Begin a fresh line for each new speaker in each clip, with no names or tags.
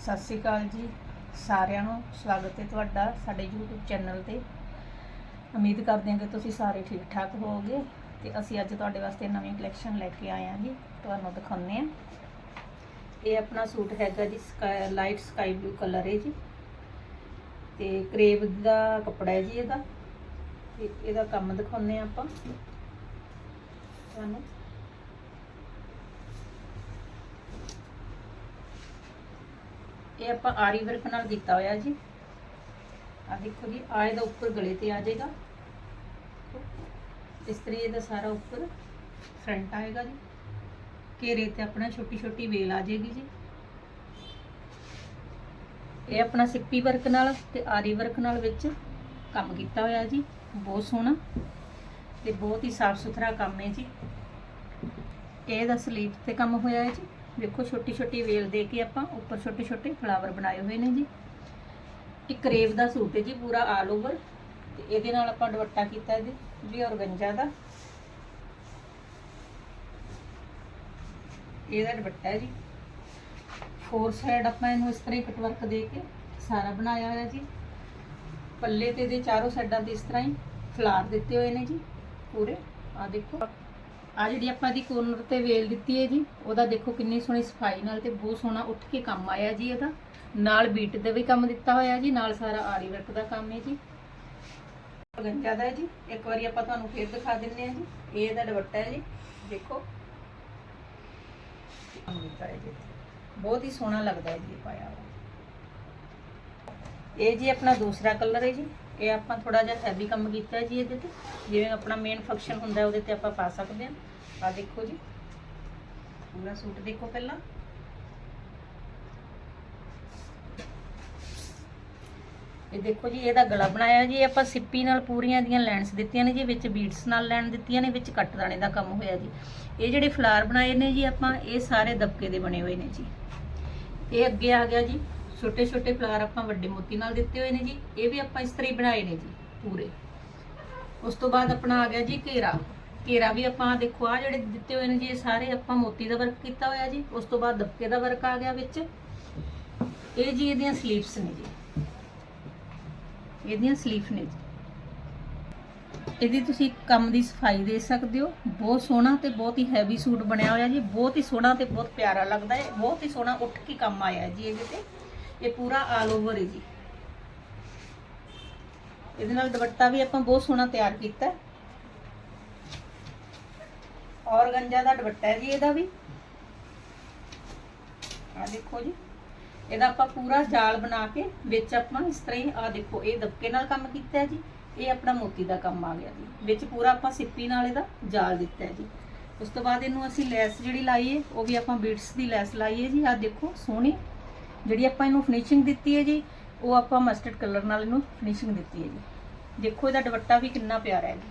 ਸਤਿ ਸ਼੍ਰੀ ਅਕਾਲ ਜੀ। ਸਾਰਿਆਂ ਨੂੰ ਸਵਾਗਤ ਹੈ ਤੁਹਾਡਾ ਸਾਡੇ YouTube ਚੈਨਲ ਤੇ। ਉਮੀਦ ਕਰਦੇ ਹਾਂ ਕਿ ਤੁਸੀਂ ਸਾਰੇ ਠੀਕ ਠਾਕ ਹੋਵੋਗੇ ਤੇ ਅਸੀਂ ਅੱਜ ਤੁਹਾਡੇ ਵਾਸਤੇ ਨਵੀਂ ਕਲੈਕਸ਼ਨ ਲੈ ਕੇ ਆਏ ਹਾਂ ਜੀ। ਤੁਹਾਨੂੰ ਦਿਖਾਉਂਦੇ ਹਾਂ। ਇਹ ਆਪਣਾ ਸੂਟ ਹੈਗਾ ਜੀ ਲਾਈਟ ਸਕਾਈ ਬਲੂ ਕਲਰ ਹੈ ਜੀ। ਤੇ ਕਰੇਬ ਦਾ ਕੱਪੜਾ ਹੈ ਜੀ ਇਹਦਾ। ਤੇ ਇਹਦਾ ਕੰਮ ਦਿਖਾਉਂਦੇ ਹਾਂ ਆਪਾਂ। ਤੁਹਾਨੂੰ। ਇਹ ਆਪਾਂ ਆਰੀ ਵਰਕ ਨਾਲ ਕੀਤਾ ਹੋਇਆ ਜੀ। ਆ ਦੇਖੋ ਜੀ ਆ ਇਹਦਾ ਉੱਪਰ ਗਲੇ ਤੇ ਆ ਜਾਏਗਾ। ਇਸ ਤਰੀਕੇ ਦਾ ਸਾਰਾ ਉੱਪਰ ਫਰੰਟ ਆਏਗਾ ਜੀ। ਘੇਰੇ ਤੇ ਆਪਣਾ ਛੋਟੀ ਛੋਟੀ ਵੇਲ ਆ ਜਾਏਗੀ ਜੀ। ਇਹ ਆਪਣਾ ਸਿੱਪੀ ਵਰਕ ਨਾਲ ਤੇ ਆਰੀ ਵਰਕ ਨਾਲ ਵਿੱਚ ਕੰਮ ਕੀਤਾ ਹੋਇਆ ਜੀ। ਬਹੁਤ ਸੋਹਣਾ ਤੇ ਬਹੁਤ ਹੀ ਸਾਫ਼ ਸੁਥਰਾ ਕੰਮ ਹੈ ਜੀ। ਇਹ ਦਾ ਸਲੀਵ ਤੇ ਕੰਮ ਹੋਇਆ ਹੈ ਜੀ। ਵੇਖੋ ਛੋਟੀ ਛੋਟੀ ਵੇਲ ਦੇ ਕੇ ਆਪਾਂ ਉੱਪਰ ਛੋਟੇ ਛੋਟੇ ਫਲਾਵਰ ਬਣਾਏ ਹੋਏ ਨੇ ਜੀ। ਇੱਕ ਕਰੇਵ ਦਾ ਸੂਟ ਹੈ ਜੀ ਪੂਰਾ ਆਲ ਓਵਰ ਤੇ ਇਹਦੇ ਨਾਲ ਆਪਾਂ ਦੁਪੱਟਾ ਕੀਤਾ ਇਹਦੇ, ਜੀ ਔਰਗੰਜਾ ਦਾ। ਇਹਦਾ ਦੁਪੱਟਾ ਹੈ ਜੀ। ਫੋਰ ਸਾਈਡ ਆਪਾਂ ਇਹਨੂੰ ਇਸ ਤਰ੍ਹਾਂ ਹੀ ਕਟਵਰਕ ਦੇ ਕੇ ਸਾਰਾ ਬਣਾਇਆ ਹੋਇਆ ਜੀ। ਪੱਲੇ ਤੇ ਇਹਦੇ ਚਾਰੋਂ ਸਾਈਡਾਂ ਤੇ ਇਸ ਤਰ੍ਹਾਂ ਹੀ ਫਲਾਰ ਦਿੱਤੇ ਹੋਏ ਨੇ ਜੀ ਪੂਰੇ। ਆ ਦੇਖੋ। ਆ ਜਿਹੜੀ ਆਪਾਂ ਦੀ ਕੋਰਨਰ ਤੇ ਵੇਲ ਦਿੱਤੀ ਹੈ ਜੀ, ਉਹਦਾ ਦੇਖੋ ਕਿੰਨੀ ਸੋਹਣੀ ਸਫ਼ਾਈ ਨਾਲ ਤੇ ਬਹੁਤ ਸੋਹਣਾ ਉੱਠ ਕੇ ਕੰਮ ਆਇਆ ਜੀ ਇਹਦਾ। ਨਾਲ ਬੀਟ ਦਾ ਵੀ ਕੰਮ ਦਿੱਤਾ ਹੋਇਆ ਜੀ, ਨਾਲ ਸਾਰਾ ਆਰੀ ਵਰਕ ਦਾ ਕੰਮ ਹੈ ਜੀ। ਗੰਜਾ ਦਾ ਜੀ। ਇੱਕ ਵਾਰੀ ਆਪਾਂ ਤੁਹਾਨੂੰ ਫੇਰ ਦਿਖਾ ਦਿੰਨੇ ਆ ਜੀ। ਇਹ ਇਹਦਾ ਦੁਪੱਟਾ ਹੈ ਜੀ। ਦੇਖੋ। ਬਹੁਤ ਹੀ ਸੋਹਣਾ ਲੱਗਦਾ ਹੈ ਜੀ ਪਾਇਆ ਇਹ ਜੀ ਆਪਣਾ ਦੂਸਰਾ ਕਲਰ ਹੈ ਜੀ। ਇਹ ਆਪਾਂ ਥੋੜਾ ਜਿਹਾ ਹੈਵੀ ਕੰਮ ਕੀਤਾ ਜੀ ਇਹਦੇ ਤੇ। ਜਿਵੇਂ ਆਪਣਾ ਮੇਨ ਫੰਕਸ਼ਨ ਹੁੰਦਾ ਉਹਦੇ ਤੇ ਆਪਾਂ ਪਾ ਸਕਦੇ ਹਾਂ। ਆ ਦੇਖੋ ਜੀ। ਪੂਰਾ ਸੂਟ ਦੇਖੋ ਪਹਿਲਾਂ। ਇਹ ਦੇਖੋ ਜੀ, ਇਹਦਾ ਗਲਾ ਬਣਾਇਆ ਜੀ। ਆਪਾਂ ਸਿੱਪੀ ਨਾਲ ਪੂਰੀਆਂ ਦੀਆਂ ਲਾਈਨਸ ਦਿੱਤੀਆਂ ਨੇ ਜੀ, ਵਿੱਚ ਬੀਟਸ ਨਾਲ ਲੈਣ ਦਿੱਤੀਆਂ ਨੇ, ਵਿੱਚ ਕੱਟ ਦਾਣੇ ਦਾ ਕੰਮ ਹੋਇਆ ਜੀ। ਇਹ ਜਿਹੜੇ ਫਲਾਰ ਬਣਾਏ ਨੇ ਜੀ ਆਪਾਂ, ਇਹ ਸਾਰੇ ਦਬਕੇ ਦੇ ਬਣੇ ਹੋਏ ਨੇ ਜੀ। ਇਹ ਅੱਗੇ ਆ ਗਿਆ ਜੀ। ਛੋਟੇ ਛੋਟੇ ਫਲਾਰ ਆਪਾਂ ਵੱਡੇ ਮੋਤੀ ਨਾਲ ਦਿੱਤੇ ਹੋਏ ਨੇ ਜੀ, ਇਹ ਵੀ ਆਪਾਂ ਇਸ ਤਰ੍ਹਾਂ ਹੀ ਬਣਾਏ ਨੇ ਜੀ, ਪੂਰੇ। ਉਸ ਤੋਂ ਬਾਅਦ ਆਪਣਾ ਆ ਗਿਆ ਜੀ ਘੇਰਾ। ਘੇਰਾ ਵੀ ਆਪਾਂ ਦੇਖੋ ਆ ਜਿਹੜੇ ਦਿੱਤੇ ਹੋਏ ਨੇ ਜੀ, ਇਹ ਸਾਰੇ ਆਪਾਂ ਮੋਤੀ ਦਾ ਵਰਕ ਕੀਤਾ ਹੋਇਆ ਜੀ। ਉਸ ਤੋਂ ਬਾਅਦ ਦਬਕੇ ਦਾ ਵਰਕ ਆ ਗਿਆ ਵਿੱਚ। ਇਹ ਜੀ ਇਹਦੀਆਂ ਸਲੀਵਸ ਨੇ ਜੀ। ਇਹਦੀਆਂ ਸਲੀਵ ਨੇ ਜੀ। ਇਹਦੀ ਤੁਸੀਂ ਕੰਮ ਦੀ ਸਫ਼ਾਈ ਦੇ ਸਕਦੇ ਹੋ। ਬਹੁਤ ਸੋਹਣਾ ਤੇ ਬਹੁਤ ਹੀ ਹੈਵੀ ਸੂਟ ਬਣਿਆ ਹੋਇਆ ਜੀ। ਬਹੁਤ ਹੀ ਸੋਹਣਾ ਤੇ ਬਹੁਤ ਪਿਆਰਾ ਲੱਗਦਾ ਹੈ। ਬਹੁਤ ਹੀ ਸੋਹਣਾ ਉੱਠ ਕੇ ਕੰਮ ਆਇਆ ਜੀ ਇਹਦੇ ਤੇ। ਇਹ ਪੂਰਾ ਆਲ ਓਵਰ ਹੈ ਜੀ। ਇਹਦੇ ਨਾਲ ਦੁਪੱਟਾ ਵੀ ਆਪਾਂ ਬਹੁਤ ਸੋਹਣਾ ਤਿਆਰ ਕੀਤਾ ਹੈ। ਔਰਗੰਜਾ ਦਾ ਦੁਪੱਟਾ ਹੈ ਜੀ ਇਹਦਾ ਵੀ। ਆ ਦੇਖੋ ਜੀ। ਇਹਦਾ ਆਪਾਂ ਪੂਰਾ ਜਾਲ ਬਣਾ ਕੇ ਵਿੱਚ ਆਪਾਂ ਇਸ ਤਰ੍ਹਾਂ ਹੀ ਆ ਦੇਖੋ, ਇਹ ਦਬਕੇ ਨਾਲ ਕੰਮ ਕੀਤਾ ਹੈ ਜੀ। ਇਹ ਆਪਣਾ ਮੋਤੀ ਦਾ ਕੰਮ ਆ ਗਿਆ ਜੀ। ਵਿੱਚ ਪੂਰਾ ਆਪਾਂ ਸਿੱਪੀ ਨਾਲ ਇਹਦਾ ਜਾਲ ਦਿੱਤਾ ਹੈ ਜੀ। ਉਸ ਤੋਂ ਬਾਅਦ ਇਹਨੂੰ ਅਸੀਂ ਲੈਸ ਜਿਹੜੀ ਲਾਈ ਹੈ, ਉਹ ਵੀ ਆਪਾਂ ਬੀਟਸ ਦੀ ਲੈਸ ਲਾਈ ਹੈ ਜੀ। ਆ ਦੇਖੋ, ਸੋਹਣੀ ਜਿਹੜੀ ਆਪਾਂ ਇਹਨੂੰ ਫਿਨਿਸ਼ਿੰਗ ਦਿੱਤੀ ਹੈ ਜੀ, ਉਹ ਆਪਾਂ ਮਸਟਰਡ ਕਲਰ ਨਾਲ ਇਹਨੂੰ ਫਿਨਿਸ਼ਿੰਗ ਦਿੱਤੀ ਹੈ ਜੀ। ਦੇਖੋ ਇਹਦਾ ਦੁਪੱਟਾ ਵੀ ਕਿੰਨਾ ਪਿਆਰਾ ਹੈ ਜੀ।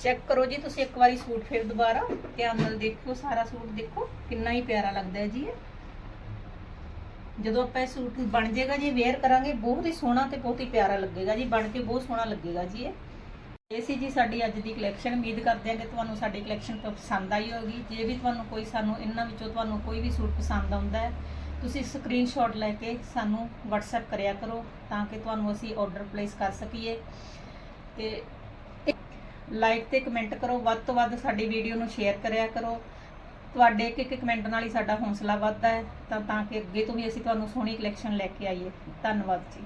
ਚੈੱਕ ਕਰੋ ਜੀ, ਤੁਸੀਂ ਇੱਕ ਵਾਰੀ ਸੂਟ ਫਿਰ ਦੁਬਾਰਾ। ਧਿਆਨ ਨਾਲ ਦੇਖਿਓ, ਸਾਰਾ ਸੂਟ ਦੇਖੋ, ਕਿੰਨਾ ਹੀ ਪਿਆਰਾ ਲੱਗਦਾ ਹੈ ਜੀ ਜਦੋਂ ਆਪਾਂ ਇਹ ਸੂਟ ਬਣ ਜਾਏਗਾ ਜੀ ਵੇਅਰ ਕਰਾਂਗੇ, ਬਹੁਤ ਹੀ ਸੋਹਣਾ ਤੇ ਬਹੁਤ ਹੀ ਪਿਆਰਾ ਲੱਗੇਗਾ ਜੀ, ਬਣ ਕੇ ਬਹੁਤ ਸੋਹਣਾ ਲੱਗੇਗਾ ਜੀ ਇਹ। ਇਹ ਸੀ ਜੀ ਸਾਡੀ ਅੱਜ ਦੀ ਕਲੈਕਸ਼ਨ ਉਮੀਦ ਕਰਦੇ ਹਾਂ ਕਿ ਤੁਹਾਨੂੰ ਸਾਡੀ ਕਲੈਕਸ਼ਨ ਪਸੰਦ ਆਈ ਹੋਗੀ ਜੇ ਵੀ ਤੁਹਾਨੂੰ ਕੋਈ ਸਾਨੂੰ ਇਹਨਾਂ ਵਿੱਚੋਂ ਤੁਹਾਨੂੰ ਕੋਈ ਵੀ ਸੂਟ ਪਸੰਦ ਆਉਂਦਾ ਹੈ, ਤੁਸੀਂ ਸਕਰੀਨਸ਼ਾਟ ਲੈ ਕੇ ਸਾਨੂੰ WhatsApp ਕਰਿਆ ਕਰੋ ਤਾਂ ਕਿ ਤੁਹਾਨੂੰ ਅਸੀਂ ਆਰਡਰ ਪਲੇਸ ਕਰ ਸਕੀਏ। ਤੇ ਲਾਈਕ ਤੇ ਕਮੈਂਟ ਕਰੋ। ਵੱਧ ਤੋਂ ਵੱਧ ਸਾਡੀ ਵੀਡੀਓ ਨੂੰ ਸ਼ੇਅਰ ਕਰਿਆ ਕਰੋ। ਤੁਹਾਡੇ ਇੱਕ ਇੱਕ ਕਮੈਂਟ ਨਾਲ ਹੀ ਸਾਡਾ ਹੌਸਲਾ ਵੱਧਦਾ ਹੈ। ਤਾਂ ਤਾਂ ਕਿ ਅੱਗੇ ਤੋਂ ਵੀ ਅਸੀਂ ਤੁਹਾਨੂੰ ਸੋਹਣੀ ਕਲੈਕਸ਼ਨ ਲੈ ਕੇ ਆਈਏ। ਧੰਨਵਾਦ ਜੀ।